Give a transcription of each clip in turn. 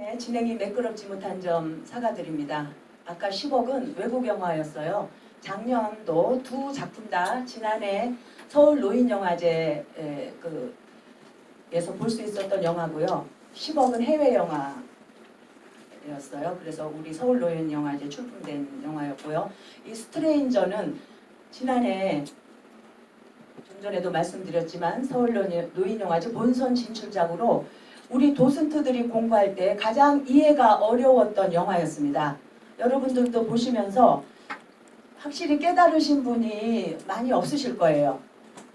네, 진행이 매끄럽지 못한 점 사과드립니다. 아까 10억은 외국 영화였어요. 작년도 두 작품 다 지난해 서울 노인영화제 에, 그 에서 볼 수 있었던 영화고요. 10억은 해외 영화였어요. 그래서 우리 서울 노인 영화제 출품된 영화였고요. 이 스트레인저는 지난해 좀 전에도 말씀드렸지만 서울 노인- 노인영화제 본선 진출작으로 우리 도슨트들이 공부할 때 가장 이해가 어려웠던 영화였습니다. 여러분들도 보시면서 확실히 깨달으신 분이 많이 없으실 거예요.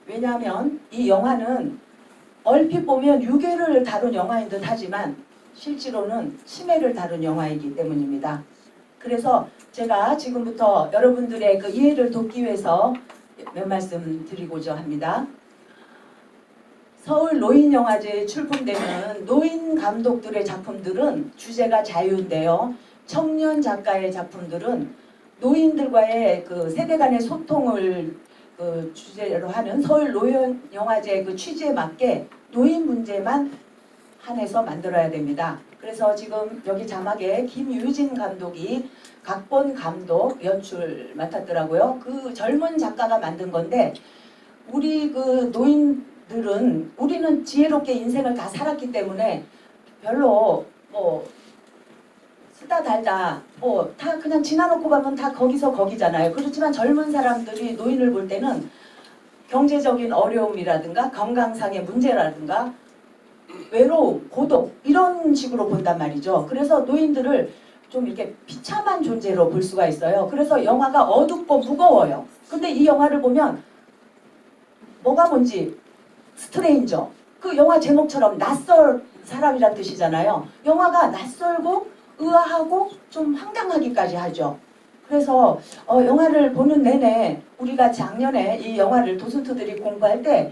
왜냐하면 이 영화는 얼핏 보면 유괴를 다룬 영화인 듯 하지만 실제로는 치매를 다룬 영화이기 때문입니다. 그래서 제가 지금부터 여러분들의 그 이해를 돕기 위해서 몇 말씀 드리고자 합니다. 서울 노인영화제에 출품되는 노인 감독들의 작품들은 주제가 자유인데요. 청년 작가의 작품들은 노인들과의 그 세대 간의 소통을 그 주제로 하는 서울 노인영화제 그 취지에 맞게 노인 문제만 한해서 만들어야 됩니다. 그래서 지금 여기 자막에 김유진 감독이 각본 감독 연출 맡았더라고요. 그 젊은 작가가 만든 건데 우리 그 노인 들은 우리는 지혜롭게 인생을 다 살았기 때문에 별로 뭐 쓰다 달다 뭐 다 그냥 지나놓고 가면 다 거기서 거기잖아요. 그렇지만 젊은 사람들이 노인을 볼 때는 경제적인 어려움이라든가 건강상의 문제라든가 외로움, 고독 이런 식으로 본단 말이죠. 그래서 노인들을 좀 이렇게 비참한 존재로 볼 수가 있어요. 그래서 영화가 어둡고 무거워요. 근데 이 영화를 보면 뭐가 뭔지 스트레인저 그 영화 제목처럼 낯설 사람이란 뜻이잖아요. 영화가 낯설고 의아하고 좀 황당하기까지 하죠. 그래서 어, 영화를 보는 내내 우리가 작년에 이 영화를 도슨트들이 공부할 때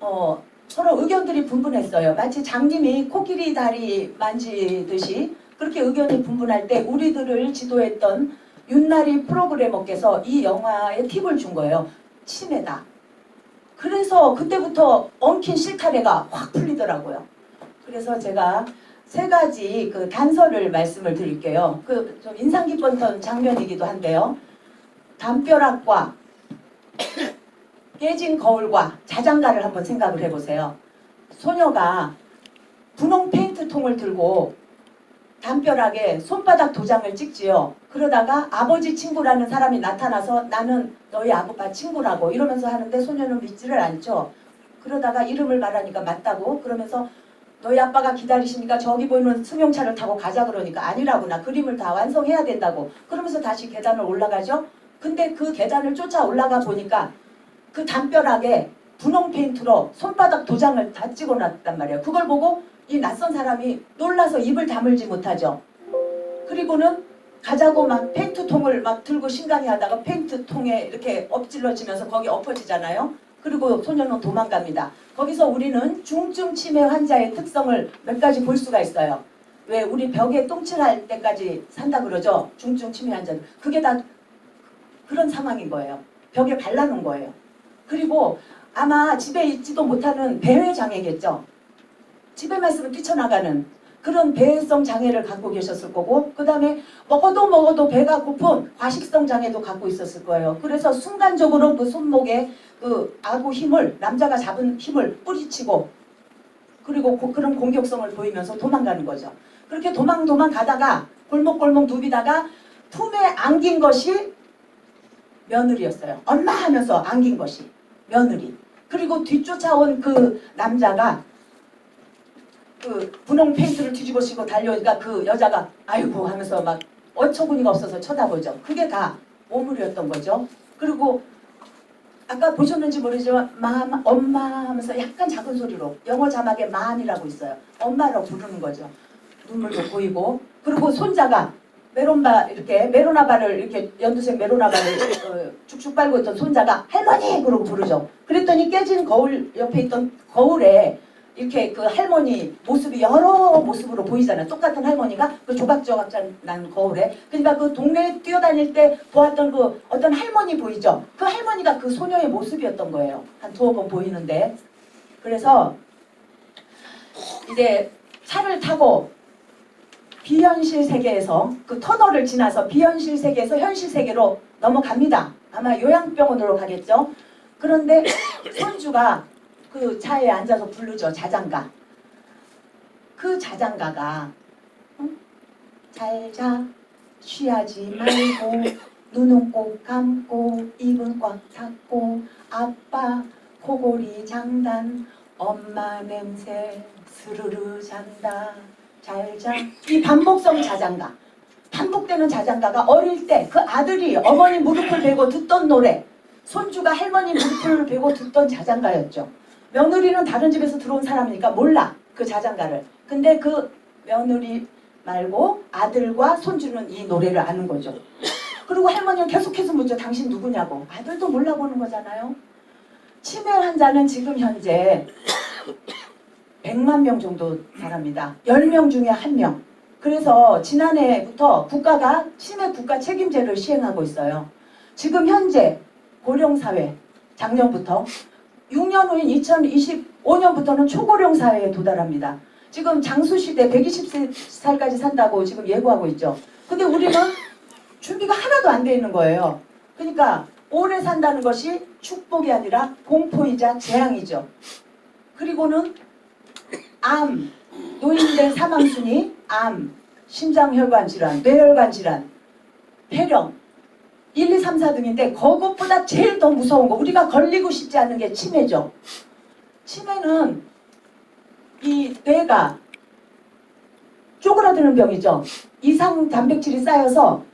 어, 서로 의견들이 분분했어요. 마치 장님이 코끼리 다리 만지듯이 그렇게 의견이 분분할 때 우리들을 지도했던 윤나리 프로그래머께서 이 영화에 팁을 준 거예요. 치매다. 그래서 그때부터 엉킨 실타래가 확 풀리더라고요. 그래서 제가 세 가지 그 단서를 말씀을 드릴게요. 그 좀 인상 깊었던 장면이기도 한데요. 담벼락과 깨진 거울과 자장가를 한번 생각을 해보세요. 소녀가 분홍 페인트 통을 들고 담벼락에 손바닥 도장을 찍지요. 그러다가 아버지 친구라는 사람이 나타나서 나는 너희 아빠 친구라고 이러면서 하는데 소녀는 믿지를 않죠. 그러다가 이름을 말하니까 맞다고 그러면서 너희 아빠가 기다리시니까 저기 보이는 승용차를 타고 가자 그러니까 아니라고 나 그림을 다 완성해야 된다고 그러면서 다시 계단을 올라가죠. 근데 그 계단을 쫓아 올라가 보니까 그 담벼락에 분홍 페인트로 손바닥 도장을 다 찍어놨단 말이에요. 그걸 보고 이 낯선 사람이 놀라서 입을 다물지 못하죠. 그리고는 가자고 막 페인트 통을 막 들고 신강이 하다가 페인트 통에 이렇게 엎질러지면서 거기 엎어지잖아요. 그리고 소녀는 도망갑니다. 거기서 우리는 중증 치매 환자의 특성을 몇 가지 볼 수가 있어요. 왜 우리 벽에 똥칠할 때까지 산다 그러죠? 중증 치매 환자들. 그게 다 그런 상황인 거예요. 벽에 발라놓은 거예요. 그리고 아마 집에 있지도 못하는 배회 장애겠죠. 집에만 있으면 뛰쳐나가는 그런 배회성 장애를 갖고 계셨을 거고 그 다음에 먹어도 먹어도 배가 고픈 과식성 장애도 갖고 있었을 거예요. 그래서 순간적으로 그 손목에 그 아구 힘을 남자가 잡은 힘을 뿌리치고 그리고 고- 그런 공격성을 보이면서 도망가는 거죠. 그렇게 도망 도망 가다가 골목골목 누비다가 품에 안긴 것이 며느리였어요. 엄마 하면서 안긴 것이 며느리. 그리고 뒤쫓아온 그 남자가 그 분홍 페인트를 뒤집어 씌고 달려오니까 그 여자가 아이고 하면서 막 어처구니가 없어서 쳐다보죠. 그게 다 오물이었던 거죠. 그리고 아까 보셨는지 모르지만 마, 엄마 하면서 약간 작은 소리로 영어 자막에 만이라고 있어요. 엄마라고 부르는 거죠. 눈물도 보이고 그리고 손자가 메론바 이렇게 메로나바를 이렇게 연두색 메로나바를 어, 쭉쭉 빨고 있던 손자가 할머니 그러고 부르죠. 그랬더니 깨진 거울 옆에 있던 거울에 이렇게 그 할머니 모습이 여러 모습으로 보이잖아요. 똑같은 할머니가 그 조각조각 난 거울에. 그러니까 그 동네에 뛰어다닐 때 보았던 그 어떤 할머니 보이죠? 그 할머니가 그 소녀의 모습이었던 거예요. 한 두어 번 보이는데. 그래서 이제 차를 타고 비현실 세계에서 그 터널을 지나서 비현실 세계에서 현실 세계로 넘어갑니다. 아마 요양병원으로 가겠죠. 그런데 손주가 그 차에 앉아서 부르죠. 자장가. 그 자장가가 응? 잘자 쉬하지 말고 눈은 꼭 감고 입은 꽉 닫고 아빠 코골이 장단 엄마 냄새 스르르 잔다 잘자 이 반복성 자장가 반복되는 자장가가 어릴 때 그 아들이 어머니 무릎을 베고 듣던 노래 손주가 할머니 무릎을 베고 듣던 자장가였죠 며느리는 다른 집에서 들어온 사람이니까 몰라 그 자장가를 근데 그 며느리 말고 아들과 손주는 이 노래를 아는 거죠 그리고 할머니는 계속해서 묻죠 당신 누구냐고 아들도 몰라보는 거잖아요 치매 환자는 지금 현재 100만 명 정도 살합니다. 10명 중에 1명. 그래서 지난해부터 국가가 치매 국가 책임제를 시행하고 있어요. 지금 현재 고령사회 작년부터 6년 후인 2025년부터는 초고령 사회에 도달합니다. 지금 장수시대 120살까지 산다고 지금 예고하고 있죠. 근데 우리는 준비가 하나도 안 돼 있는 거예요. 그러니까 오래 산다는 것이 축복이 아니라 공포이자 재앙이죠. 그리고는 암, 노인들 사망 순위, 암, 심장혈관 질환, 뇌혈관 질환, 폐렴 1, 2, 3, 4 등인데 그것보다 제일 더 무서운 거 우리가 걸리고 싶지 않은 게 치매죠. 치매는 이 뇌가 쪼그라드는 병이죠. 이상 단백질이 쌓여서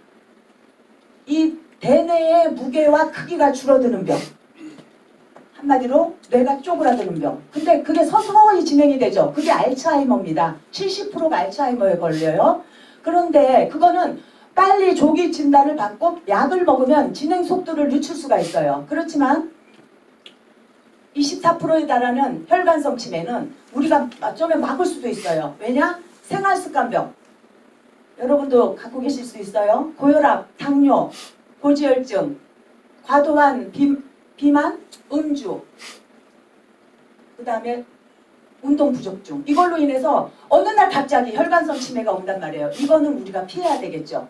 이 대뇌의 무게와 크기가 줄어드는 병. 한마디로 뇌가 쪼그라드는 병. 근데 그게 서서히 진행이 되죠. 그게 알츠하이머입니다. 70%가 알츠하이머에 걸려요. 그런데 그거는 빨리 조기 진단을 받고 약을 먹으면 진행 속도를 늦출 수가 있어요. 그렇지만 24%에 달하는 혈관성 치매는 우리가 어쩌면 막을 수도 있어요. 왜냐? 생활습관병. 여러분도 갖고 계실 수 있어요. 고혈압, 당뇨, 고지혈증, 과도한 비, 비만, 음주, 그 다음에 운동 부족증. 이걸로 인해서 어느 날 갑자기 혈관성 치매가 온단 말이에요. 이거는 우리가 피해야 되겠죠.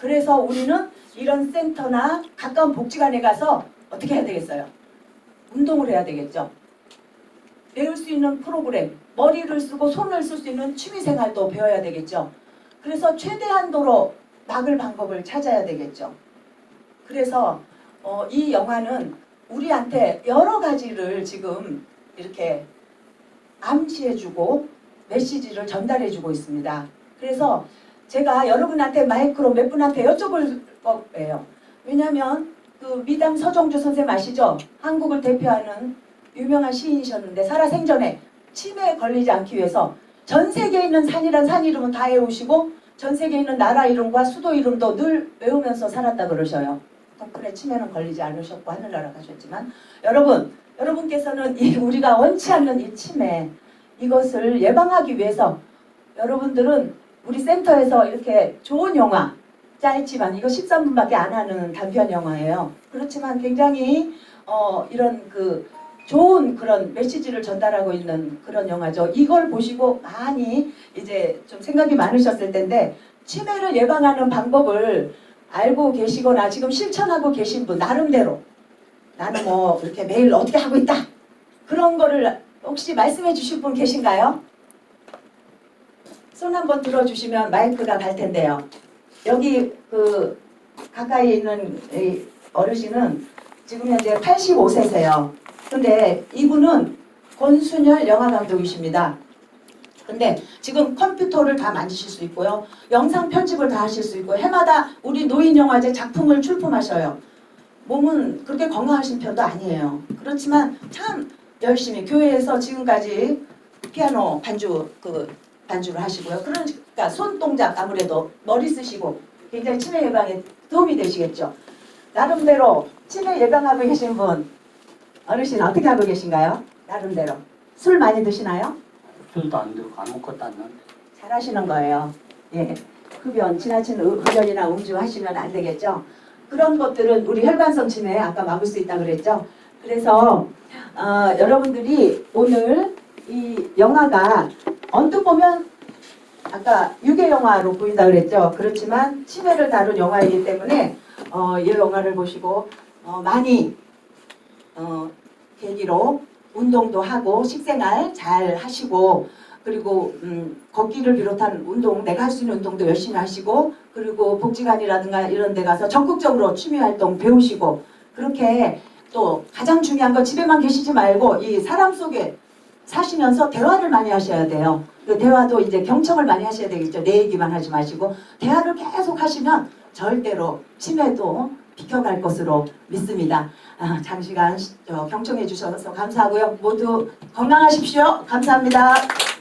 그래서 우리는 이런 센터나 가까운 복지관에 가서 어떻게 해야 되겠어요? 운동을 해야 되겠죠. 배울 수 있는 프로그램, 머리를 쓰고 손을 쓸 수 있는 취미생활도 배워야 되겠죠. 그래서 최대한도로 막을 방법을 찾아야 되겠죠. 그래서 어, 이 영화는 우리한테 여러 가지를 지금 이렇게 암시해주고 메시지를 전달해주고 있습니다. 그래서 제가 여러분한테 마이크로 몇 분한테 여쭤볼 거예요. 왜냐하면 그 미담 서정주 선생님 아시죠? 한국을 대표하는 유명한 시인이셨는데 살아생전에 치매에 걸리지 않기 위해서 전 세계에 있는 산이란 산 이름은 다 외우시고 전 세계에 있는 나라 이름과 수도 이름도 늘 외우면서 살았다 그러셔요. 덕분에 치매는 걸리지 않으셨고 하늘나라 가셨지만 여러분 여러분께서는 이 우리가 원치 않는 이 치매 이것을 예방하기 위해서 여러분들은 우리 센터에서 이렇게 좋은 영화 짧지만 이거 13분밖에 안 하는 단편 영화예요. 그렇지만 굉장히 어, 이런 그 좋은 그런 메시지를 전달하고 있는 그런 영화죠. 이걸 보시고 많이 이제 좀 생각이 많으셨을 텐데 치매를 예방하는 방법을 알고 계시거나 지금 실천하고 계신 분 나름대로 나는 뭐 이렇게 매일 어떻게 하고 있다 그런 거를 혹시 말씀해 주실 분 계신가요? 손 한번 들어주시면 마이크가 갈 텐데요. 여기 그 가까이 있는 이 어르신은 지금 현재 85세세요. 근데 이분은 권순열 영화 감독이십니다. 근데 지금 컴퓨터를 다 만지실 수 있고요. 영상 편집을 다 하실 수 있고 해마다 우리 노인 영화제 작품을 출품하셔요. 몸은 그렇게 건강하신 편도 아니에요. 그렇지만 참 열심히 교회에서 지금까지 피아노 반주 그 반주를 하시고요. 그러니까 손 동작 아무래도 머리 쓰시고 굉장히 치매 예방에 도움이 되시겠죠. 나름대로 치매 예방하고 계신 분 어르신 어떻게 하고 계신가요? 나름대로 술 많이 드시나요? 술도 안 들고 아무것도 안 넣는데 잘하시는 거예요. 예. 흡연, 지나친 흡- 흡연이나 음주 하시면 안 되겠죠. 그런 것들은 우리 혈관성 치매 아까 막을 수 있다 그랬죠. 그래서 어, 여러분들이 오늘 이 영화가 언뜻 보면 아까 유괴 영화로 보인다 그랬죠. 그렇지만 치매를 다룬 영화이기 때문에 어, 이 영화를 보시고 어, 많이 어, 계기로 운동도 하고 식생활 잘 하시고 그리고 음, 걷기를 비롯한 운동 내가 할 수 있는 운동도 열심히 하시고 그리고 복지관이라든가 이런 데 가서 적극적으로 취미 활동 배우시고 그렇게 또 가장 중요한 건 집에만 계시지 말고 이 사람 속에 사시면서 대화를 많이 하셔야 돼요. 그 대화도 이제 경청을 많이 하셔야 되겠죠. 내 얘기만 하지 마시고 대화를 계속 하시면 절대로 치매도 비켜갈 것으로 믿습니다. 아, 장시간 시- 어, 경청해 주셔서 감사하고요. 모두 건강하십시오. 감사합니다.